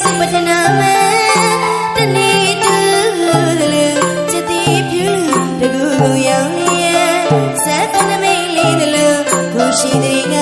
စုပတနာမတနေ့တူလူจิตတိဖြူလူတကူကူရောင်နေရဲ့ဇက်ကနမိတ်လေးတလူကိုရှိတဲ့ငါ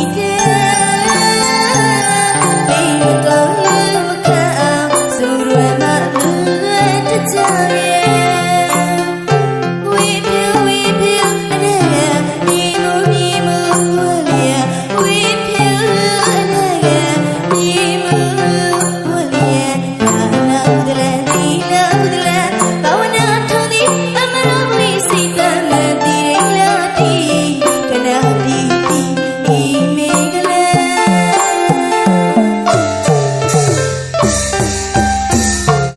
Take it.